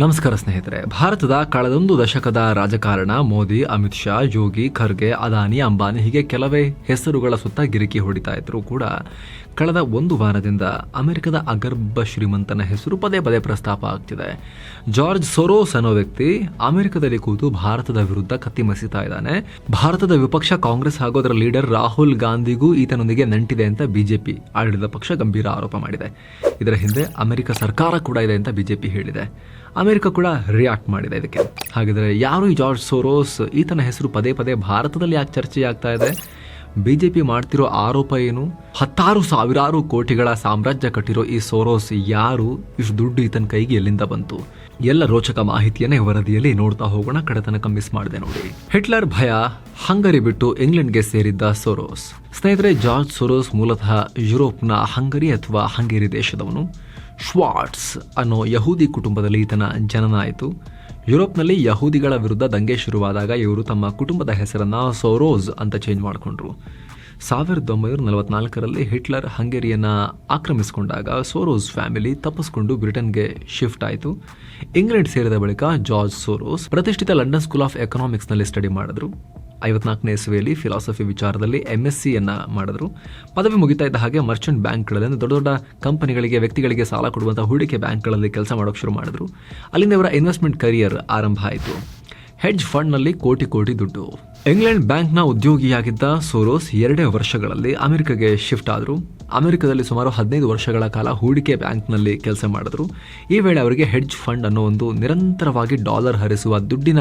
ನಮಸ್ಕಾರ ಸ್ನೇಹಿತರೆ. ಭಾರತದ ಕಳೆದೊಂದು ದಶಕದ ರಾಜಕಾರಣ ಮೋದಿ, ಅಮಿತ್ ಶಾ ಯೋಗಿ ಖರ್ಗೆ, ಅದಾನಿ, ಅಂಬಾನಿ ಹೀಗೆ ಕೆಲವೇ ಹೆಸರುಗಳ ಸುತ್ತ ಗಿರಿಕಿ ಹೊಡಿತಾ ಇದ್ರು ಕೂಡ ಕಳೆದ ಒಂದು ವಾರದಿಂದ ಅಮೆರಿಕದ ಅಗರ್ಭ ಶ್ರೀಮಂತನ ಹೆಸರು ಪದೇ ಪದೇ ಪ್ರಸ್ತಾಪ ಆಗ್ತಿದೆ. ಜಾರ್ಜ್ ಸೊರೋಸ್ ಅನ್ನೋ ವ್ಯಕ್ತಿ ಅಮೆರಿಕದಲ್ಲಿ ಕೂತು ಭಾರತದ ವಿರುದ್ಧ ಕತ್ತಿ ಮಸೀತಾ ಇದ್ದಾನೆ. ಭಾರತದ ವಿಪಕ್ಷ ಕಾಂಗ್ರೆಸ್ ಹಾಗೂ ಅದರ ಲೀಡರ್ ರಾಹುಲ್ ಗಾಂಧಿಗೂ ಈತನೊಂದಿಗೆ ನಂಟಿದೆ ಅಂತ ಬಿಜೆಪಿ ಆಡಳಿತ ಪಕ್ಷ ಗಂಭೀರ ಆರೋಪ ಮಾಡಿದೆ. ಇದರ ಹಿಂದೆ ಅಮೆರಿಕ ಸರ್ಕಾರ ಕೂಡ ಇದೆ ಅಂತ ಬಿಜೆಪಿ ಹೇಳಿದೆ. ಅಮೆರಿಕ ಕೂಡ ರಿಯಾಕ್ಟ್ ಮಾಡಿದೆ ಇದಕ್ಕೆ. ಹಾಗಿದ್ರೆ ಯಾರು ಈ ಜಾರ್ಜ್ ಸೋರೋಸ್, ಈತನ ಹೆಸರು ಪದೇ ಪದೇ ಭಾರತದಲ್ಲಿ ಯಾಕೆ ಚರ್ಚೆ ಆಗ್ತಾ ಇದೆ? ಪಿ ಮಾಡ್ತಿರೋ ಆರೋಪ ಏನು? ಹತ್ತಾರು ಸಾವಿರಾರು ಕೋಟಿಗಳ ಸಾಮ್ರಾಜ್ಯ ಕಟ್ಟಿರೋ ಈ ಸೋರೋಸ್ ಯಾರು? ಇಷ್ಟು ದುಡ್ಡು ಈತನ ಕೈಗೆ ಎಲ್ಲಿಂದ ಬಂತು? ಎಲ್ಲ ರೋಚಕ ಮಾಹಿತಿಯನ್ನೇ ವರದಿಯಲ್ಲಿ ನೋಡ್ತಾ ಹೋಗೋಣ. ಕಡೆತನಕ ಮಿಸ್ ಮಾಡಿದೆ ನೋಡಿ. ಹಿಟ್ಲರ್ ಭಯ ಹಂಗರಿ ಬಿಟ್ಟು ಇಂಗ್ಲೆಂಡ್ಗೆ ಸೇರಿದ್ದ ಸೋರೋಸ್. ಸ್ನೇಹಿತರೆ, ಜಾರ್ಜ್ ಸೋರೋಸ್ ಮೂಲತಃ ಯುರೋಪ್ನ ಹಂಗರಿ ಅಥವಾ ಹಂಗೇರಿ ದೇಶದವನು. ಶ್ವಾರ್ಟ್ಸ್ ಅನ್ನೋ ಯಹೂದಿ ಕುಟುಂಬದಲ್ಲಿ ಈತನ ಜನನ ಆಯಿತು ಯುರೋಪ್ನಲ್ಲಿ ಯಹೂದಿಗಳ ವಿರುದ್ಧ ದಂಗೆ ಶುರುವಾದಾಗ ಇವರು ತಮ್ಮ ಕುಟುಂಬದ ಹೆಸರನ್ನು ಸೋರೋಸ್ ಅಂತ ಚೇಂಜ್ ಮಾಡಿಕೊಂಡ್ರು. ಸಾವಿರದ ಒಂಬೈನೂರ ನಲವತ್ನಾಲ್ಕರಲ್ಲಿ ಹಿಟ್ಲರ್ ಹಂಗೇರಿಯನ್ನು ಆಕ್ರಮಿಸಿಕೊಂಡಾಗ ಸೋರೋಸ್ ಫ್ಯಾಮಿಲಿ ತಪ್ಪಿಸ್ಕೊಂಡು ಬ್ರಿಟನ್ಗೆ ಶಿಫ್ಟ್ ಆಯಿತು. ಇಂಗ್ಲೆಂಡ್ ಸೇರಿದ ಬಳಿಕ ಜಾರ್ಜ್ ಸೋರೋಸ್ ಪ್ರತಿಷ್ಠಿತ ಲಂಡನ್ ಸ್ಕೂಲ್ ಆಫ್ ಎಕನಾಮಿಕ್ಸ್ನಲ್ಲಿ ಸ್ಟಡಿ ಮಾಡಿದ್ರು. ಐವತ್ನಾಲ್ಕನೇ ಇಸ್ವಿಯಲ್ಲಿ ಫಿಲಾಸಫಿ ವಿಚಾರದಲ್ಲಿ ಎಂ ಎಸ್ ಸಿಯನ್ನು ಮಾಡಿದ್ರು. ಪದವಿ ಮುಗಿತಾ ಇದ್ದ ಹಾಗೆ ಮರ್ಚೆಂಟ್ ಬ್ಯಾಂಕ್ಗಳಲ್ಲಿ ಅಂದರೆ ದೊಡ್ಡ ದೊಡ್ಡ ಕಂಪನಿಗಳಿಗೆ ವ್ಯಕ್ತಿಗಳಿಗೆ ಸಾಲ ಕೊಡುವಂಥ ಹೂಡಿಕೆ ಬ್ಯಾಂಕ್ಗಳಲ್ಲಿ ಕೆಲಸ ಮಾಡೋಕೆ ಶುರು ಮಾಡಿದ್ರು. ಅಲ್ಲಿಂದ ಇವರ ಇನ್ವೆಸ್ಟ್ಮೆಂಟ್ ಕರಿಯರ್ ಆರಂಭ ಆಯಿತು. ಹೆಡ್ಜ್ ಫಂಡ್ನಲ್ಲಿ ಕೋಟಿ ಕೋಟಿ ದುಡ್ಡು. ಇಂಗ್ಲೆಂಡ್ ಬ್ಯಾಂಕ್ನ ಉದ್ಯೋಗಿಯಾಗಿದ್ದ ಸೋರೋಸ್ ಎರಡೇ ವರ್ಷಗಳಲ್ಲಿ ಅಮೆರಿಕಗೆ ಶಿಫ್ಟ್ ಆದರು. ಅಮೆರಿಕದಲ್ಲಿ ಸುಮಾರು ಹದಿನೈದು ವರ್ಷಗಳ ಕಾಲ ಹೂಡಿಕೆ ಬ್ಯಾಂಕ್ನಲ್ಲಿ ಕೆಲಸ ಮಾಡಿದ್ರು. ಈ ವೇಳೆ ಅವರಿಗೆ ಹೆಡ್ಜ್ ಫಂಡ್ ಅನ್ನೋ ಒಂದು ನಿರಂತರವಾಗಿ ಡಾಲರ್ ಹರಿಸುವ ದುಡ್ಡಿನ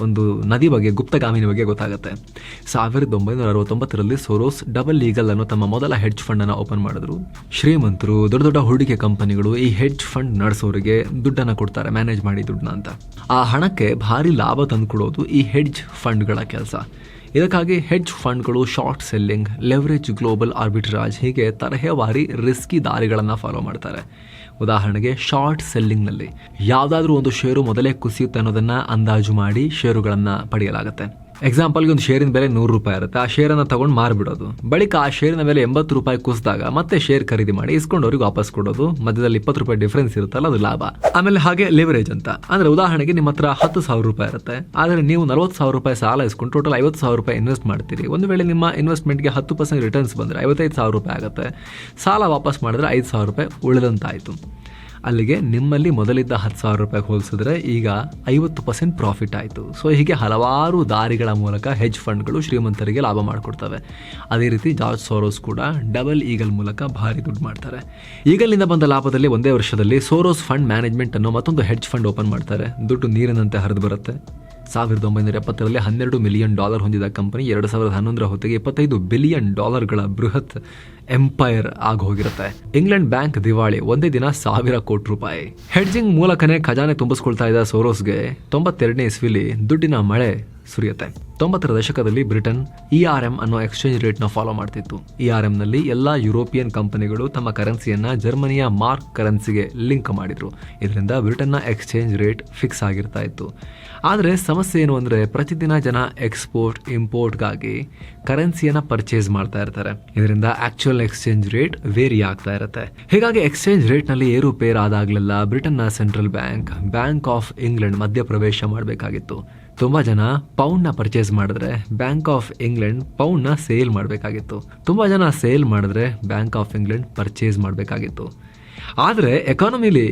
ಒಂದು ನದಿ ಬಗ್ಗೆ ಗುಪ್ತಗಾಮಿನ ಬಗ್ಗೆ ಗೊತ್ತಾಗುತ್ತೆ. ಸಾವಿರದ ಒಂಬೈನೂರ ಅರವತ್ತೊಂಬತ್ತರಲ್ಲಿ ಸೊರೋಸ್ ಡಬಲ್ ಲೀಗಲ್ ಅನ್ನು ತಮ್ಮ ಮೊದಲ ಹೆಡ್ಜ್ ಫಂಡ್ ಅನ್ನು ಓಪನ್ ಮಾಡಿದ್ರು. ಶ್ರೀಮಂತರು, ದೊಡ್ಡ ದೊಡ್ಡ ಹೂಡಿಕೆ ಕಂಪನಿಗಳು ಈ ಹೆಡ್ಜ್ ಫಂಡ್ ನಡೆಸೋರಿಗೆ ದುಡ್ಡನ್ನು ಕೊಡ್ತಾರೆ, ಮ್ಯಾನೇಜ್ ಮಾಡಿ ದುಡ್ಡನ್ನ ಅಂತ. ಆ ಹಣಕ್ಕೆ ಭಾರಿ ಲಾಭ ತಂದುಕೊಡೋದು ಈ ಹೆಡ್ಜ್ ಫಂಡ್ಗಳ ಕೆಲಸ. ಇದಕ್ಕಾಗಿ ಹೆಡ್ಜ್ ಫಂಡ್ಗಳು short selling leverage global arbitrage ಹೀಗೆ ತರಹೇವಾರಿ ರಿಸ್ಕಿ ದಾರಿಗಳನ್ನು ಫಾಲೋ ಮಾಡ್ತಾರೆ. ಉದಾಹರಣೆಗೆ ಶಾರ್ಟ್ ಸೆಲ್ಲಿಂಗ್ನಲ್ಲಿ ಯಾವುದಾದ್ರೂ ಒಂದು ಷೇರು ಮೊದಲೇ ಕುಸಿಯುತ್ತೆ ಅನ್ನೋದನ್ನು ಅಂದಾಜು ಮಾಡಿ ಷೇರುಗಳನ್ನು ಪಡೆಯಲಾಗುತ್ತೆ. ಎಕ್ಸಾಂಪಲ್ಗೆ ಒಂದು ಶೇರಿನ ಬೆಲೆ ನೂರು ರೂಪಾಯಿ ಇರುತ್ತೆ. ಆ ಶೇರನ್ನು ತಗೊಂಡು ಮಾರ್ಬಿಡೋದು. ಬಳಿಕ ಆ ಶೇರಿನ ಮೇಲೆ ಎಂಬತ್ತು ರೂಪಾಯಿ ಕುಸಿದಾಗ ಮತ್ತೆ ಶೇರ್ ಖರೀದಿ ಮಾಡಿ ಇಸ್ಕೊಂಡವ್ರಿಗೆ ವಾಪಸ್ ಕೊಡೋದು. ಮಧ್ಯದಲ್ಲಿ ಇಪ್ಪತ್ತು ರೂಪಾಯಿ ಡಿಫ್ರೆನ್ಸ್ ಇರುತ್ತಲ್ಲ, ಅದು ಲಾಭ. ಆಮೇಲೆ ಹಾಗೆ ಲಿವರೇಜ್ ಅಂತ. ಅಂದ್ರೆ ಉದಾಹರಣೆಗೆ ನಿಮ್ಮ ಹತ್ರ ಹತ್ತು ಸಾವಿರ ರೂಪಾಯಿ ಇರುತ್ತೆ. ಆದರೆ ನೀವು ನಲವತ್ತು ಸಾವಿರ ರೂಪಾಯಿ ಸಾಲ ಇಸ್ಕೊಂಡು ಟೋಟಲ್ ಐವತ್ತು ಸಾವಿರ ರೂಪಾಯಿ ಇನ್ವೆಸ್ಟ್ ಮಾಡ್ತೀರಿ. ಒಂದು ವೇಳೆ ನಿಮ್ಮ ಇನ್ವೆಸ್ಟ್ಮೆಂಟ್ಗೆ ಹತ್ತು ಪರ್ಸೆಂಟ್ ರಿಟರ್ನ್ಸ್ ಬಂದರೆ ಐವತ್ತೈದು ಸಾವಿರ ರೂಪಾಯಿ ಆಗುತ್ತೆ. ಸಾಲ ವಾಪಸ್ ಮಾಡಿದ್ರೆ ಐದು ಸಾವಿರ ರೂಪಾಯಿ ಉಳಿದಂತಾಯಿತು. ಅಲ್ಲಿಗೆ ನಿಮ್ಮಲ್ಲಿ ಮೊದಲಿದ್ದ ಹತ್ತು ಸಾವಿರ ರೂಪಾಯಿ ಹೋಲಿಸಿದ್ರೆ ಈಗ ಐವತ್ತು ಪರ್ಸೆಂಟ್ ಪ್ರಾಫಿಟ್ ಆಯಿತು. ಸೊ ಹೀಗೆ ಹಲವಾರು ದಾರಿಗಳ ಮೂಲಕ ಹೆಜ್ ಫಂಡ್ಗಳು ಶ್ರೀಮಂತರಿಗೆ ಲಾಭ ಮಾಡಿಕೊಡ್ತವೆ. ಅದೇ ರೀತಿ ಜಾರ್ಜ್ ಸೋರೋಸ್ ಕೂಡ ಡಬಲ್ ಈಗಲ್ ಮೂಲಕ ಭಾರಿ ದುಡ್ಡು ಮಾಡ್ತಾರೆ. ಈಗಲಿಂದ ಬಂದ ಲಾಭದಲ್ಲಿ ಒಂದೇ ವರ್ಷದಲ್ಲಿ ಸೋರೋಸ್ ಫಂಡ್ ಮ್ಯಾನೇಜ್ಮೆಂಟ್ ಅನ್ನೋ ಮತ್ತೊಂದು ಹೆಡ್ಜ್ ಫಂಡ್ ಓಪನ್ ಮಾಡ್ತಾರೆ. ದುಡ್ಡು ನೀರಿನಂತೆ ಹರಿದು ಬರುತ್ತೆ. ಸಾವಿರದ ಒಂಬೈನೂರ ಎಪ್ಪತ್ತರಲ್ಲಿ ಹನ್ನೆರಡು ಮಿಲಿಯನ್ ಡಾಲರ್ ಹೊಂದಿದ ಕಂಪನಿ ಎರಡು ಸಾವಿರದ ಹನ್ನೊಂದರ ಹೊತ್ತಿಗೆ ಇಪ್ಪತ್ತೈದು ಬಿಲಿಯನ್ ಡಾಲರ್ಗಳ ಬೃಹತ್ ಎಂಪೈರ್ ಆಗಿ ಹೋಗಿರುತ್ತೆ ಇಂಗ್ಲೆಂಡ್ ಬ್ಯಾಂಕ್ ದಿವಾಳಿ, ಒಂದೇ ದಿನ ಸಾವಿರ ಕೋಟಿ ರೂಪಾಯಿ. ಹೆಡ್ಜಿಂಗ್ ಮೂಲಕನೇ ಖಜಾನೆ ತುಂಬಿಸ್ಕೊಳ್ತಾ ಇದ್ದ ಸೋರೋಸ್ಗೆ ತೊಂಬತ್ತೆರಡನೇ ಇಸ್ವಿಲಿ ದುಡ್ಡಿನ ಮಳೆ ಸುರಿಯುತ್ತೆ. ತೊಂಬತ್ತರ ದಶಕದಲ್ಲಿ ಬ್ರಿಟನ್ ಇ ಆರ್ ಎಂ ಅನ್ನೋ ಎಕ್ಸ್ಚೇಂಜ್ ರೇಟ್ನ ಫಾಲೋ ಮಾಡ್ತಿತ್ತು. ಇ ಆರ್ ಎಂನಲ್ಲಿ ಎಲ್ಲ ಯುರೋಪಿಯನ್ ಕಂಪನಿಗಳು ತಮ್ಮ ಕರೆನ್ಸಿಯನ್ನ ಜರ್ಮನಿಯ ಮಾರ್ಕ್ ಕರೆನ್ಸಿಗೆ ಲಿಂಕ್ ಮಾಡಿದ್ರು. ಇದರಿಂದ ಬ್ರಿಟನ್ನ ಎಕ್ಸ್ಚೇಂಜ್ ರೇಟ್ ಫಿಕ್ಸ್ ಆಗಿರ್ತಾ ಇತ್ತು. ಆದರೆ ಸಮಸ್ಯೆ ಏನು ಅಂದರೆ ಪ್ರತಿದಿನ ಜನ ಎಕ್ಸ್ಪೋರ್ಟ್ ಇಂಪೋರ್ಟ್ಗಾಗಿ ಕರೆನ್ಸಿಯನ್ನ ಪರ್ಚೇಸ್ ಮಾಡ್ತಾ ಇರ್ತಾರೆ. ಇದರಿಂದ ಆಕ್ಚುಯಲ್ ಎಕ್ಸ್ಚೇಂಜ್ ರೇಟ್ ವೇರಿ ಆಗ್ತಾ ಇರುತ್ತೆ. ಹೀಗಾಗಿ ಎಕ್ಸ್ಚೇಂಜ್ ರೇಟ್ನಲ್ಲಿ ಏರುಪೇರು ಆದಾಗಲೆಲ್ಲ ಬ್ರಿಟನ್ನ central bank bank of England ಮಧ್ಯಪ್ರವೇಶ ಮಾಡಬೇಕಾಗಿತ್ತು. ತುಂಬಾ ಜನ ಪೌಂಡ್ನ ಪರ್ಚೇಸ್ ಮಾಡಿದ್ರೆ ಬ್ಯಾಂಕ್ ಆಫ್ ಇಂಗ್ಲೆಂಡ್ ಪೌಂಡ್ನ ಸೇಲ್ ಮಾಡಬೇಕಾಗಿತ್ತು. ತುಂಬ ಜನ ಸೇಲ್ ಮಾಡಿದ್ರೆ ಬ್ಯಾಂಕ್ ಆಫ್ ಇಂಗ್ಲೆಂಡ್ ಪರ್ಚೇಸ್ ಮಾಡಬೇಕಾಗಿತ್ತು. ಆದರೆ ಎಕಾನಮಿಲಿ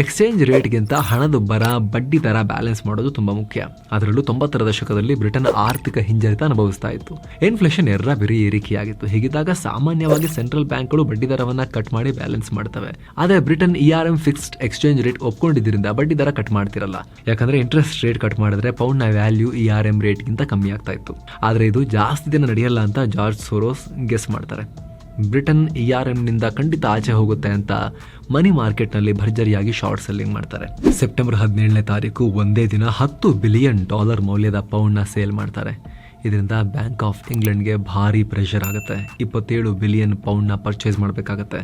ಎಕ್ಸ್ಚೇಂಜ್ ರೇಟ್ಗಿಂತ ಹಣದುಬ್ಬರ ಬಡ್ಡಿ ದರ ಬ್ಯಾಲೆನ್ಸ್ ಮಾಡೋದು ತುಂಬ ಮುಖ್ಯ. ಅದರಲ್ಲೂ ತೊಂಬತ್ತರ ದಶಕದಲ್ಲಿ ಬ್ರಿಟನ್ ಆರ್ಥಿಕ ಹಿಂಜರಿತ ಅನುಭವಿಸ್ತಾ ಇತ್ತು. Inflation ಎರ್ರ berry ಏರಿಕೆಯಾಗಿತ್ತು. ಹೀಗಿದ್ದಾಗ ಸಾಮಾನ್ಯವಾಗಿ ಸೆಂಟ್ರಲ್ ಬ್ಯಾಂಕ್ಗಳು ಬಡ್ಡಿ ದರವನ್ನು ಕಟ್ ಮಾಡಿ ಬ್ಯಾಲೆನ್ಸ್ ಮಾಡ್ತವೆ. ಆದರೆ Britain E R M fixed exchange rate ಒಪ್ಕೊಂಡಿದ್ದರಿಂದ ಬಡ್ಡಿ ದರ ಕಟ್ ಮಾಡ್ತಿರಲ್ಲ. ಯಾಕಂದ್ರೆ ಇಂಟ್ರೆಸ್ಟ್ ರೇಟ್ ಕಟ್ ಮಾಡಿದ್ರೆ ಪೌಂಡ್ನ ವ್ಯಾಲ್ಯೂ ಇ ಆರ್ ಎಂ ರೇಟ್ಗಿಂತ ಕಮ್ಮಿ ಆಗ್ತಾ ಇತ್ತು. ಆದರೆ ಇದು ಜಾಸ್ತಿ ದಿನ ನಡೆಯಲ್ಲ ಅಂತ ಜಾರ್ಜ್ ಸೋರೋಸ್ ಗೆಸ್ ಮಾಡ್ತಾರೆ. ಬ್ರಿಟನ್ ಇ ಆರ್ ಎಂನಿಂದ ಖಂಡಿತ ಆಚೆ ಹೋಗುತ್ತೆ ಅಂತ ಮನಿ ಮಾರ್ಕೆಟ್ನಲ್ಲಿ ಭರ್ಜರಿಯಾಗಿ ಶಾರ್ಟ್ ಸೆಲ್ಲಿಂಗ್ ಮಾಡ್ತಾರೆ. ಸೆಪ್ಟೆಂಬರ್ ಹದಿನೇಳನೇ ತಾರೀಕು ಒಂದೇ ದಿನ ಹತ್ತು ಬಿಲಿಯನ್ ಡಾಲರ್ ಮೌಲ್ಯದ ಪೌಂಡ್ನ ಸೇಲ್ ಮಾಡ್ತಾರೆ. ಇದರಿಂದ ಬ್ಯಾಂಕ್ ಆಫ್ ಇಂಗ್ಲೆಂಡ್ಗೆ ಭಾರಿ ಪ್ರೆಷರ್ ಆಗುತ್ತೆ. ಇಪ್ಪತ್ತೇಳು ಬಿಲಿಯನ್ ಪೌಂಡ್ನ ಪರ್ಚೇಸ್ ಮಾಡಬೇಕಾಗತ್ತೆ.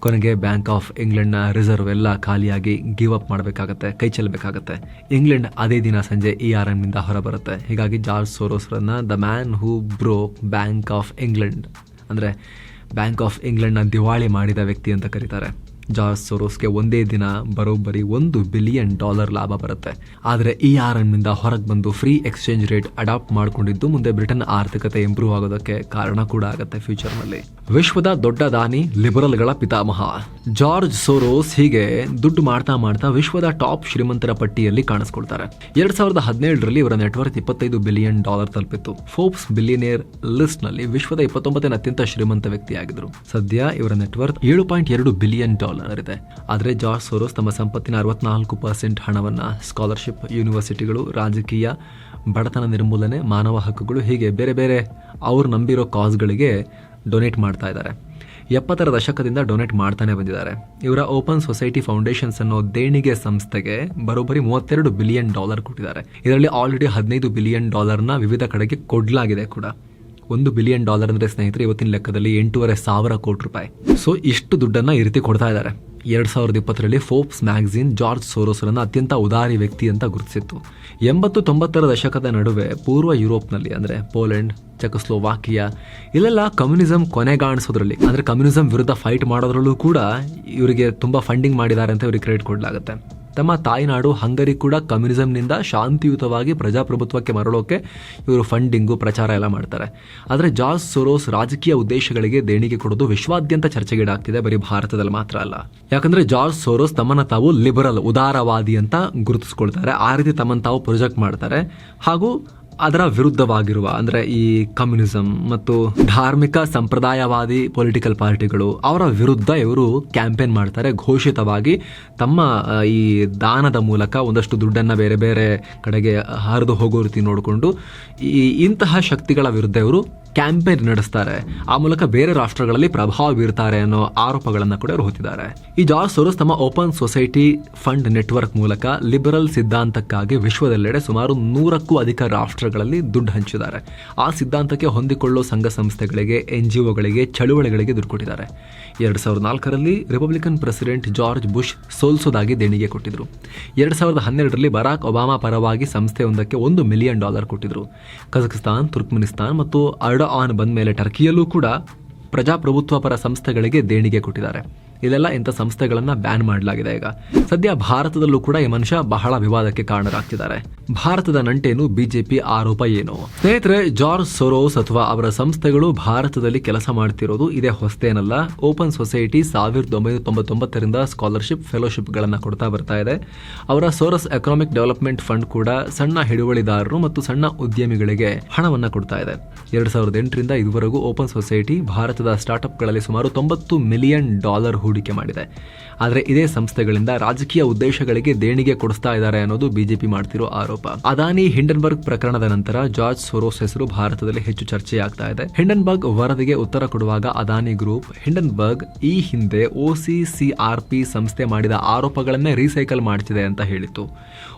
ಕೊನೆಗೆ ಬ್ಯಾಂಕ್ ಆಫ್ ಇಂಗ್ಲೆಂಡ್ನ ರಿಸರ್ವ್ ಎಲ್ಲ ಖಾಲಿಯಾಗಿ ಗಿವ್ ಅಪ್ ಮಾಡಬೇಕಾಗತ್ತೆ, ಕೈ ಚೆಲ್ಲಬೇಕಾಗತ್ತೆ. ಇಂಗ್ಲೆಂಡ್ ಅದೇ ದಿನ ಸಂಜೆ ಇ ಆರ್ ಎಂನಿಂದ ಹೊರಬರುತ್ತೆ. ಹೀಗಾಗಿ George ಸೋರೋಸ್ರನ್ನ the man who broke bank of England. ಅಂದರೆ ಬ್ಯಾಂಕ್ ಆಫ್ ಇಂಗ್ಲೆಂಡ್ನ ದಿವಾಳಿ ಮಾಡಿದ ವ್ಯಕ್ತಿ ಅಂತ ಕರೀತಾರೆ. ಜಾರ್ಜ್ ಸೊರೋಸ್ಗೆ ಒಂದೇ ದಿನ ಬರೋಬ್ಬರಿ ಒಂದು ಬಿಲಿಯನ್ ಡಾಲರ್ ಲಾಭ ಬರುತ್ತೆ. ಆದರೆ ಈ ಆರ್ನಿಂದ ಹೊರಗೆ ಬಂದು ಫ್ರೀ ಎಕ್ಸ್ಚೇಂಜ್ ರೇಟ್ ಅಡಾಪ್ಟ್ ಮಾಡಿಕೊಂಡಿದ್ದು ಮುಂದೆ ಬ್ರಿಟನ್ ಆರ್ಥಿಕತೆ ಇಂಪ್ರೂವ್ ಆಗೋದಕ್ಕೆ ಕಾರಣ ಕೂಡ ಆಗುತ್ತೆ ಫ್ಯೂಚರ್ನಲ್ಲಿ. ವಿಶ್ವದ ದೊಡ್ಡ ದಾನಿ ಲಿಬರಲ್ಗಳ ಪಿತಾಮಹ. ಜಾರ್ಜ್ ಸೋರೋಸ್ ಹೀಗೆ ದುಡ್ಡು ಮಾಡ್ತಾ ಮಾಡ್ತಾ ವಿಶ್ವದ ಟಾಪ್ ಶ್ರೀಮಂತರ ಪಟ್ಟಿಯಲ್ಲಿ ಕಾಣಿಸ್ಕೊಳ್ತಾರೆ. ಎರಡ್ ಸಾವಿರದ ಹದಿನೇಳರಲ್ಲಿ ಇವರ ನೆಟ್ವರ್ಕ್ ಇಪ್ಪತ್ತೈದು ಬಿಲಿಯನ್ ಡಾಲರ್ ತಲುಪಿತ್ತು. ಫೋಪ್ಸ್ ಬಿಲಿಯನೇರ್ ಲಿಸ್ಟ್ನಲ್ಲಿ ವಿಶ್ವದ ಇಪ್ಪತ್ತೊಂಬತ್ತನೇ ಅತ್ಯಂತ ಶ್ರೀಮಂತ ವ್ಯಕ್ತಿಯಾಗಿದ್ರು ಸದ್ಯ ಇವರ ನೆಟ್ವರ್ಕ್ ಏಳು ಪಾಯಿಂಟ್ ಎರಡು ಬಿಲಿಯನ್ ಡಾಲರ್. ಇದೆ ಆದರೆ ಜಾರ್ಜ್ ಸೋರೋಸ್ ತಮ್ಮ ಸಂಪತ್ತಿನ ಅರವತ್ನಾಲ್ಕು ಪರ್ಸೆಂಟ್ ಹಣವನ್ನ ಸ್ಕಾಲರ್ಶಿಪ್ ಯೂನಿವರ್ಸಿಟಿಗಳು, ರಾಜಕೀಯ ಬಡತನ ನಿರ್ಮೂಲನೆ, ಮಾನವ ಹಕ್ಕುಗಳು ಹೀಗೆ ಬೇರೆ ಬೇರೆ ಅವರು ನಂಬಿರೋ ಕಾಸ್ಗಳಿಗೆ ಡೊನೇಟ್ ಮಾಡ್ತಾ ಇದ್ದಾರೆ. ಎಪ್ಪತ್ತರ ದಶಕದಿಂದ ಡೊನೇಟ್ ಮಾಡ್ತಾನೆ ಬಂದಿದ್ದಾರೆ. ಇವರ ಓಪನ್ ಸೊಸೈಟಿ ಫೌಂಡೇಶನ್ಸ್ ಅನ್ನೋ ದೇಣಿಗೆ ಸಂಸ್ಥೆಗೆ ಬರೋಬ್ಬರಿ ಮೂವತ್ತೆರಡು ಬಿಲಿಯನ್ ಡಾಲರ್ ಕೊಟ್ಟಿದ್ದಾರೆ. ಇದರಲ್ಲಿ ಆಲ್ರೆಡಿ ಹದಿನೈದು ಬಿಲಿಯನ್ ಡಾಲರ್ನ ವಿವಿಧ ಕಡೆಗೆ ಕೊಡಲಾಗಿದೆ ಕೂಡ. ಒಂದು ಬಿಲಿಯನ್ ಡಾಲರ್ ಅಂದ್ರೆ ಸ್ನೇಹಿತರೆ, ಇವತ್ತಿನ ಲೆಕ್ಕದಲ್ಲಿ ಎಂಟೂವರೆ ಸಾವಿರ ಕೋಟಿ ರೂಪಾಯಿ. ಸೊ ಇಷ್ಟು ದುಡ್ಡನ್ನ ಈ ರೀತಿ ಕೊಡ್ತಾ ಇದ್ದಾರೆ. ಎರಡ್ ಸಾವಿರದ ಇಪ್ಪತ್ತರಲ್ಲಿ ಫೋರ್ಬ್ಸ್ ಮ್ಯಾಗಝಿನ್ ಜಾರ್ಜ್ ಸೋರೋಸರನ್ನು ಅತ್ಯಂತ ಉದಾರಿ ವ್ಯಕ್ತಿ ಅಂತ ಗುರುತಿಸಿತ್ತು. ಎಂಬತ್ತು ತೊಂಬತ್ತರ ದಶಕದ ನಡುವೆ ಪೂರ್ವ ಯುರೋಪ್ನಲ್ಲಿ, ಅಂದ್ರೆ ಪೋಲೆಂಡ್, ಚೆಕೋಸ್ಲೋವಾಕಿಯಾ, ಇಲ್ಲೆಲ್ಲ ಕಮ್ಯುನಿಸಂ ಕೊನೆಗಾಣಿಸೋದ್ರಲ್ಲಿ ಅಂದ್ರೆ ಕಮ್ಯುನಿಸಂ ವಿರುದ್ಧ ಫೈಟ್ ಮಾಡೋದ್ರಲ್ಲೂ ಕೂಡ ಇವರಿಗೆ ತುಂಬಾ ಫಂಡಿಂಗ್ ಮಾಡಿದ್ದಾರೆ ಅಂತ ಇವರಿಗೆ ಕ್ರೆಡಿಟ್ ಕೊಡಲಾಗುತ್ತೆ. ತಮ್ಮ ತಾಯ್ನಾಡು ಹಂಗರಿ ಕೂಡ ಕಮ್ಯುನಿಸಂನಿಂದ ಶಾಂತಿಯುತವಾಗಿ ಪ್ರಜಾಪ್ರಭುತ್ವಕ್ಕೆ ಮರಳೋಕೆ ಇವರು ಫಂಡಿಂಗು ಪ್ರಚಾರ ಎಲ್ಲ ಮಾಡ್ತಾರೆ. ಆದರೆ ಜಾರ್ಜ್ ಸೊರೋಸ್ ರಾಜಕೀಯ ಉದ್ದೇಶಗಳಿಗೆ ದೇಣಿಗೆ ಕೊಡೋದು ವಿಶ್ವಾದ್ಯಂತ ಚರ್ಚೆಗೀಡಾಗ್ತಿದೆ, ಬರೀ ಭಾರತದಲ್ಲಿ ಮಾತ್ರ ಅಲ್ಲ. ಯಾಕಂದ್ರೆ ಜಾರ್ಜ್ ಸೊರೋಸ್ ತಮ್ಮನ್ನ ತಾವು ಲಿಬರಲ್ ಉದಾರವಾದಿ ಅಂತ ಗುರುತಿಸ್ಕೊಳ್ತಾರೆ. ಆ ರೀತಿ ತಮ್ಮನ್ನು ತಾವು ಪ್ರೊಜೆಕ್ಟ್ ಮಾಡ್ತಾರೆ. ಹಾಗೂ ಅದರ ವಿರುದ್ಧವಾಗಿರುವ, ಅಂದ್ರೆ ಈ ಕಮ್ಯುನಿಸಂ ಮತ್ತು ಧಾರ್ಮಿಕ ಸಂಪ್ರದಾಯವಾದಿ ಪೊಲಿಟಿಕಲ್ ಪಾರ್ಟಿಗಳು ಅವರ ವಿರುದ್ಧ ಇವರು ಕ್ಯಾಂಪೇನ್ ಮಾಡ್ತಾರೆ. ಘೋಷಿತವಾಗಿ ತಮ್ಮ ಈ ದಾನದ ಮೂಲಕ ಒಂದಷ್ಟು ದುಡ್ಡನ್ನ ಬೇರೆ ಬೇರೆ ಕಡೆಗೆ ಹರಿದು ಹೋಗೋ ರೀತಿ ನೋಡಿಕೊಂಡು ಈ ಇಂತಹ ಶಕ್ತಿಗಳ ವಿರುದ್ಧ ಇವರು ಕ್ಯಾಂಪೇನ್ ನಡೆಸ್ತಾರೆ. ಆ ಮೂಲಕ ಬೇರೆ ರಾಷ್ಟ್ರಗಳಲ್ಲಿ ಪ್ರಭಾವ ಬೀರ್ತಾರೆ ಅನ್ನೋ ಆರೋಪಗಳನ್ನು ಕೂಡ ಅವರು ಹೊತ್ತಿದ್ದಾರೆ ಈ ಜಾರ್ಜ್ ಸೊರೋಸ್ ತಮ್ಮ ಓಪನ್ ಸೊಸೈಟಿ ಫಂಡ್ ನೆಟ್ವರ್ಕ್ ಮೂಲಕ ಲಿಬರಲ್ ಸಿದ್ಧಾಂತಕ್ಕಾಗಿ ವಿಶ್ವದೆಲ್ಲೆಡೆ ಸುಮಾರು ನೂರಕ್ಕೂ ಅಧಿಕ ರಾಷ್ಟ್ರಗಳಲ್ಲಿ ದುಡ್ಡು ಹಂಚಿದ್ದಾರೆ. ಆ ಸಿದ್ಧಾಂತಕ್ಕೆ ಹೊಂದಿಕೊಳ್ಳೋ ಸಂಘ ಸಂಸ್ಥೆಗಳಿಗೆ ಎನ್ ಜಿ ಒಗಳಿಗೆ ಚಳುವಳಿಗಳಿಗೆ ದುಡ್ಡು ಕೊಟ್ಟಿದ್ದಾರೆ. ಎರಡು ಸಾವಿರದ ನಾಲ್ಕರಲ್ಲಿ ರಿಪಬ್ಲಿಕನ್ ಪ್ರೆಸಿಡೆಂಟ್ ಜಾರ್ಜ್ ಬುಷ್ ಸೋಲ್ಸೋದಾಗಿ ದೇಣಿಗೆ ಕೊಟ್ಟಿದ್ರು. ಎರಡು ಸಾವಿರದ ಹನ್ನೆರಡರಲ್ಲಿ ಬರಾಕ್ ಒಬಾಮಾ ಪರವಾಗಿ ಸಂಸ್ಥೆಯೊಂದಕ್ಕೆ ಒಂದು ಮಿಲಿಯನ್ ಡಾಲರ್ ಕೊಟ್ಟಿದ್ರು. ಕಜಕಿಸ್ತಾನ್, ತುರ್ಕ್ಮೆನಿಸ್ತಾನ್ ಮತ್ತು ಅರ್ಡಆನ್ ಬಂದ ಮೇಲೆ ಟರ್ಕಿಯಲ್ಲೂ ಕೂಡ ಪ್ರಜಾಪ್ರಭುತ್ವ ಪರ ಸಂಸ್ಥೆಗಳಿಗೆ ದೇಣಿಗೆ ಕೊಟ್ಟಿದ್ದಾರೆ. ಇಲ್ಲೆಲ್ಲ ಇಂಥ ಸಂಸ್ಥೆಗಳನ್ನ ಬ್ಯಾನ್ ಮಾಡಲಾಗಿದೆ ಈಗ. ಸದ್ಯ ಭಾರತದಲ್ಲೂ ಕೂಡ ಈ ಮನುಷ್ಯ ಬಹಳ ವಿವಾದಕ್ಕೆ ಕಾರಣರಾಗ್ತಿದ್ದಾರೆ. ಭಾರತದ ನಂಟೇನು ಬಿಜೆಪಿ ಆರೋಪ ಏನು? ಸ್ನೇಹಿತರೆ, ಜಾರ್ಜ್ ಸೊರೋಸ್ ಅಥವಾ ಅವರ ಸಂಸ್ಥೆಗಳು ಭಾರತದಲ್ಲಿ ಕೆಲಸ ಮಾಡ್ತಿರೋದು ಇದೇ ಹೊಸ್ತೇನಲ್ಲ. ಓಪನ್ ಸೊಸೈಟಿ ಸಾವಿರದ ಒಂಬೈನೂರ ತೊಂಬತ್ತೊಂಬತ್ತರಿಂದ ಸ್ಕಾಲರ್ಶಿಪ್ ಫೆಲೋಶಿಪ್ಗಳನ್ನು ಕೊಡ್ತಾ ಬರ್ತಾ ಇದೆ. ಅವರ ಸೋರಸ್ ಎಕನಾಮಿಕ್ ಡೆವಲಪ್ಮೆಂಟ್ ಫಂಡ್ ಕೂಡ ಸಣ್ಣ ಹಿಡುವಳಿದಾರರು ಮತ್ತು ಸಣ್ಣ ಉದ್ಯಮಿಗಳಿಗೆ ಹಣವನ್ನ ಕೊಡ್ತಾ ಇದೆ. ಎರಡ್ ಸಾವಿರದ ಎಂಟರಿಂದ ಇದುವರೆಗೂ ಓಪನ್ ಸೊಸೈಟಿ ಭಾರತದ ಸ್ಟಾರ್ಟ್ಅಪ್ಗಳಲ್ಲಿ ಸುಮಾರು ತೊಂಬತ್ತು ಮಿಲಿಯನ್ ಡಾಲರ್ ಮಾಡಿದೆ. ಆದರೆ ಇದೇ ಸಂಸ್ಥೆಗಳಿಂದ ರಾಜಕೀಯ ಉದ್ದೇಶಗಳಿಗೆ ದೇಣಿಗೆ ಕೊಡಿಸ್ತಾ ಇದ್ದಾರೆ ಅನ್ನೋದು ಬಿಜೆಪಿ ಮಾಡ್ತಿರೋ ಆರೋಪ. ಅದಾನಿ ಹಿಂಡನ್ಬರ್ಗ್ ಪ್ರಕರಣದ ನಂತರ ಜಾರ್ಜ್ ಸೊರೋಸ್ ಹೆಸರು ಭಾರತದಲ್ಲಿ ಹೆಚ್ಚು ಚರ್ಚೆಯಾಗ್ತಾ ಇದೆ. ಹಿಂಡನ್ಬರ್ಗ್ ವರದಿಗೆ ಉತ್ತರ ಕೊಡುವಾಗ ಅದಾನಿ ಗ್ರೂಪ್, ಹಿಂಡನ್ಬರ್ಗ್ ಈ ಹಿಂದೆ ಒಸಿಸಿಆರ್ಪಿ ಸಂಸ್ಥೆ ಮಾಡಿದ ಆರೋಪಗಳನ್ನೇ ರೀಸೈಕಲ್ ಮಾಡ್ತಿದೆ ಅಂತ ಹೇಳಿತ್ತು.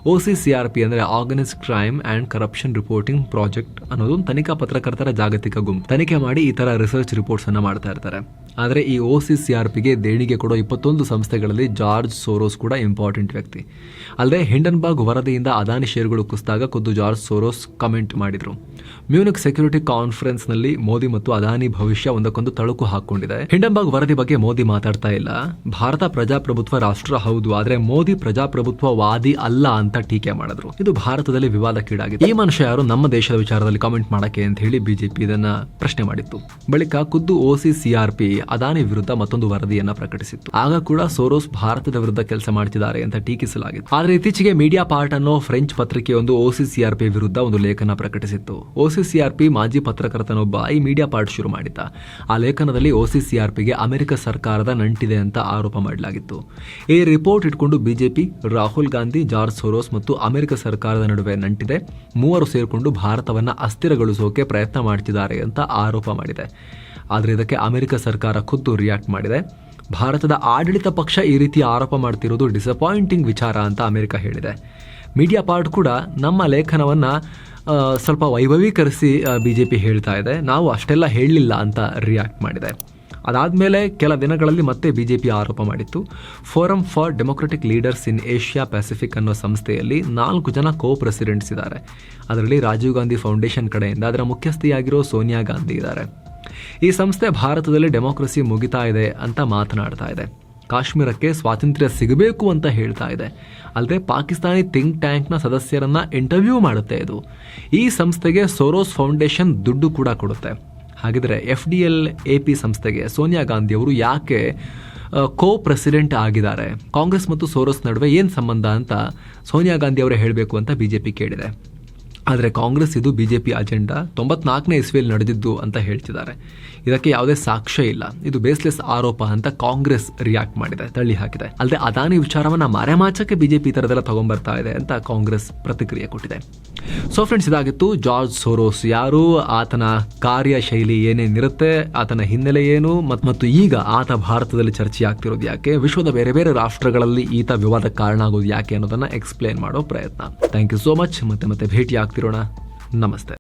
ಒಸಿಸಿಆರ್ಪಿ ಅಂದ್ರೆ organise crime and corruption reporting project ಅನ್ನೋದು ತನಿಖಾ ಪತ್ರಕರ್ತರ ಜಾಗತಿಕ ಗುಂಪು. ತನಿಖೆ ಮಾಡಿ ಈ ತರ ರಿಸರ್ಚ್ ರಿಪೋರ್ಟ್ಸ್ ಅನ್ನ ಮಾಡ್ತಾ ಇರ್ತಾರೆ. ಆದರೆ ಈ ಒಸಿಸಿಆರ್ಪಿಗೆ ದೇಣಿಗೆ ಕೊಡೋ ಇಪ್ಪತ್ತೊಂದು ಸಂಸ್ಥೆಗಳಲ್ಲಿ ಜಾರ್ಜ್ ಸೋರೋಸ್ ಕೂಡ ಇಂಪಾರ್ಟೆಂಟ್ ವ್ಯಕ್ತಿ. ಅಲ್ಲದೆ ಹಿಂಡನ್ಬಾಗ್ ವರದಿಯಿಂದ ಅದಾನಿ ಷೇರುಗಳು ಕುಸಿದಾಗ ಖುದ್ದು ಜಾರ್ಜ್ ಸೋರೋಸ್ ಕಮೆಂಟ್ ಮಾಡಿದ್ರು. ಮ್ಯೂನಿಕ್ ಸೆಕ್ಯೂರಿಟಿ ಕಾನ್ಫರೆನ್ಸ್ನಲ್ಲಿ ಮೋದಿ ಮತ್ತು ಅದಾನಿ ಭವಿಷ್ಯ ಒಂದಕ್ಕೊಂದು ತಳುಕು ಹಾಕೊಂಡಿದೆ ಹಿಂಡನ್ಬಾಗ್ ವರದಿ ಬಗ್ಗೆ ಮೋದಿ ಮಾತಾಡ್ತಾ ಇಲ್ಲ. ಭಾರತ ಪ್ರಜಾಪ್ರಭುತ್ವ ರಾಷ್ಟ್ರ ಹೌದು, ಆದ್ರೆ ಮೋದಿ ಪ್ರಜಾಪ್ರಭುತ್ವವಾದಿ ಅಲ್ಲ ಅಂತ ಟೀಕೆ ಮಾಡಿದ್ರು. ಇದು ಭಾರತದಲ್ಲಿ ವಿವಾದಕ್ಕೀಡಾಗಿದೆ ಈ ಮನುಷ್ಯ ಯಾರು? ನಮ್ಮ ದೇಶದ ವಿಚಾರದಲ್ಲಿ ಕಾಮೆಂಟ್ ಮಾಡಕ್ಕೆ ಅಂತ ಹೇಳಿ ಬಿಜೆಪಿ ಇದನ್ನ ಪ್ರಶ್ನೆ ಮಾಡಿತ್ತು. ಬಳಿಕ ಖುದ್ದು ಓಸಿ ಸಿಆರ್ಪಿ ಅದಾನಿ ವಿರುದ್ಧ ಮತ್ತೊಂದು ವರದಿಯನ್ನ ಪ್ರಕಟಿಸಿತ್ತು. ಆಗ ಕೂಡ ಸೋರೋಸ್ ಭಾರತದ ವಿರುದ್ಧ ಕೆಲಸ ಮಾಡ್ತಿದ್ದಾರೆ ಅಂತ ಟೀಕಿಸಲಾಗಿತ್ತು. ಆದರೆ ಇತ್ತೀಚೆಗೆ ಮೀಡಿಯಾ ಪಾರ್ಟ್ ಅನ್ನೋ ಫ್ರೆಂಚ್ ಪತ್ರಿಕೆಯೊಂದು ಓಸಿಸಿಆರ್ಪಿ ವಿರುದ್ಧ ಒಂದು ಲೇಖನ ಪ್ರಕಟಿಸಿತ್ತು. ಓಸಿಸಿಆರ್ಪಿ ಮಾಜಿ ಪತ್ರಕರ್ತನೊಬ್ಬ ಈ ಮೀಡಿಯಾ ಪಾರ್ಟ್ ಶುರು ಮಾಡಿದ್ದ. ಆ ಲೇಖನದಲ್ಲಿ ಓಸಿಸಿಆರ್ಪಿಗೆ ಅಮೆರಿಕ ಸರ್ಕಾರದ ನಂಟಿದೆ ಅಂತ ಆರೋಪ ಮಾಡಲಾಗಿತ್ತು. ಈ ರಿಪೋರ್ಟ್ ಇಟ್ಕೊಂಡು BJP, Rahul Gandhi, George Soros ಮತ್ತು ಅಮೆರಿಕ ಸರ್ಕಾರದ ನಡುವೆ ನಂಟಿದೆ. ಮೂವರು ಸೇರಿಕೊಂಡು ಭಾರತವನ್ನ ಅಸ್ಥಿರಗೊಳಿಸೋಕೆ ಪ್ರಯತ್ನ ಮಾಡ್ತಿದ್ದಾರೆ ಅಂತ ಆರೋಪ ಮಾಡಿದೆ. ಆದರೆ ಇದಕ್ಕೆ ಅಮೆರಿಕ ಸರ್ಕಾರ ಖುದ್ದು ರಿಯಾಕ್ಟ್ ಮಾಡಿದೆ. ಭಾರತದ ಆಡಳಿತ ಪಕ್ಷ ಈ ರೀತಿ ಆರೋಪ ಮಾಡ್ತಿರೋದು ಡಿಸಪಾಯಿಂಟಿಂಗ್ ವಿಚಾರ ಅಂತ ಅಮೆರಿಕ ಹೇಳಿದೆ. ಮೀಡಿಯಾ ಪಾರ್ಟ್ ಕೂಡ ನಮ್ಮ ಲೇಖನವನ್ನು ಸ್ವಲ್ಪ ವೈಭವೀಕರಿಸಿ ಬಿ ಜೆ ಪಿ ಹೇಳ್ತಾ ಇದೆ. ನಾವು ಅಷ್ಟೆಲ್ಲ ಹೇಳಲಿಲ್ಲ ಅಂತ ರಿಯಾಕ್ಟ್ ಮಾಡಿದೆ. ಅದಾದಮೇಲೆ ಕೆಲ ದಿನಗಳಲ್ಲಿ ಮತ್ತೆ ಬಿ ಜೆ ಪಿ ಆರೋಪ ಮಾಡಿತ್ತು. Forum for democratic leaders in Asia Pacific ಅನ್ನೋ ಸಂಸ್ಥೆಯಲ್ಲಿ ನಾಲ್ಕು ಜನ ಕೋ ಪ್ರೆಸಿಡೆಂಟ್ಸ್ ಇದ್ದಾರೆ. ಅದರಲ್ಲಿ ರಾಜೀವ್ ಗಾಂಧಿ ಫೌಂಡೇಶನ್ ಕಡೆಯಿಂದ, ಅದರ ಮುಖ್ಯಸ್ಥೆಯಾಗಿರೋ ಸೋನಿಯಾ ಗಾಂಧಿ ಇದ್ದಾರೆ. ಈ ಸಂಸ್ಥೆ ಭಾರತದಲ್ಲಿ ಡೆಮೋಕ್ರಸಿ ಮುಗಿತಾ ಇದೆ ಅಂತ ಮಾತನಾಡ್ತಾ ಇದೆ. ಕಾಶ್ಮೀರಕ್ಕೆ ಸ್ವಾತಂತ್ರ್ಯ ಸಿಗಬೇಕು ಅಂತ ಹೇಳ್ತಾ ಇದೆ. ಅಲ್ಲದೆ ಪಾಕಿಸ್ತಾನಿ ಥಿಂಕ್ ಟ್ಯಾಂಕ್ನ ಸದಸ್ಯರನ್ನ ಇಂಟರ್ವ್ಯೂ ಮಾಡುತ್ತೆ ಇದು. ಈ ಸಂಸ್ಥೆಗೆ ಸೋರೋಸ್ ಫೌಂಡೇಶನ್ ದುಡ್ಡು ಕೂಡ ಕೊಡುತ್ತೆ. ಹಾಗಿದ್ರೆ F D L A P ಸಂಸ್ಥೆಗೆ ಸೋನಿಯಾ ಗಾಂಧಿ ಅವರು ಯಾಕೆ ಕೋ ಪ್ರೆಸಿಡೆಂಟ್ ಆಗಿದ್ದಾರೆ? ಕಾಂಗ್ರೆಸ್ ಮತ್ತು ಸೋರೋಸ್ ನಡುವೆ ಏನು ಸಂಬಂಧ ಅಂತ ಸೋನಿಯಾ ಗಾಂಧಿ ಅವರೇ ಹೇಳಬೇಕು ಅಂತ ಬಿಜೆಪಿ ಕೇಳಿದೆ. ಆದರೆ ಕಾಂಗ್ರೆಸ್ ಇದು ಬಿಜೆಪಿ ಅಜೆಂಡಾ. ತೊಂಬತ್ನಾಲ್ಕನೇ ಇಸ್ವಿಯಲ್ಲಿ ನಡೆದಿದ್ದು ಅಂತ ಹೇಳ್ತಿದ್ದಾರೆ. ಇದಕ್ಕೆ ಯಾವುದೇ ಸಾಕ್ಷ್ಯ ಇಲ್ಲ. ಇದು ಬೇಸ್ಲೆಸ್ ಆರೋಪ ಅಂತ ಕಾಂಗ್ರೆಸ್ ರಿಯಾಕ್ಟ್ ಮಾಡಿದೆ, ತಳ್ಳಿ ಹಾಕಿದೆ. ಅಲ್ಲದೆ ಅದಾನಿ ವಿಚಾರವನ್ನ ಮರೆಮಾಚಕ್ಕೆ ಬಿಜೆಪಿ ತರದೆಲ್ಲ ತಗೊಂಡ್ಬರ್ತಾ ಇದೆ ಅಂತ ಕಾಂಗ್ರೆಸ್ ಪ್ರತಿಕ್ರಿಯೆ ಕೊಟ್ಟಿದೆ. ಸೊ ಫ್ರೆಂಡ್ಸ್ ಇದಾಗಿತ್ತು ಜಾರ್ಜ್ ಸೋರೋಸ್. ಯಾರು? ಆತನ ಕಾರ್ಯಶೈಲಿ ಏನೇನಿರುತ್ತೆ? ಆತನ ಹಿನ್ನೆಲೆ ಏನು? ಮತ್- ಮತ್ತು ಈಗ ಆತ ಭಾರತದಲ್ಲಿ ಚರ್ಚೆ ಆಗ್ತಿರೋದು ಯಾಕೆ? ವಿಶ್ವದ ಬೇರೆ ಬೇರೆ ರಾಷ್ಟ್ರಗಳಲ್ಲಿ ಈತ ವಿವಾದಕ್ಕೆ ಕಾರಣ ಆಗೋದು ಯಾಕೆ ಅನ್ನೋದನ್ನ ಎಕ್ಸ್ಪ್ಲೇನ್ ಮಾಡೋ ಪ್ರಯತ್ನ. ಥ್ಯಾಂಕ್ ಯು ಸೋ ಮಚ್ ಮತ್ತೆ ಮತ್ತೆ ಭೇಟಿ ಆಗ್ತಿರೋಣ ನಮಸ್ತೆ.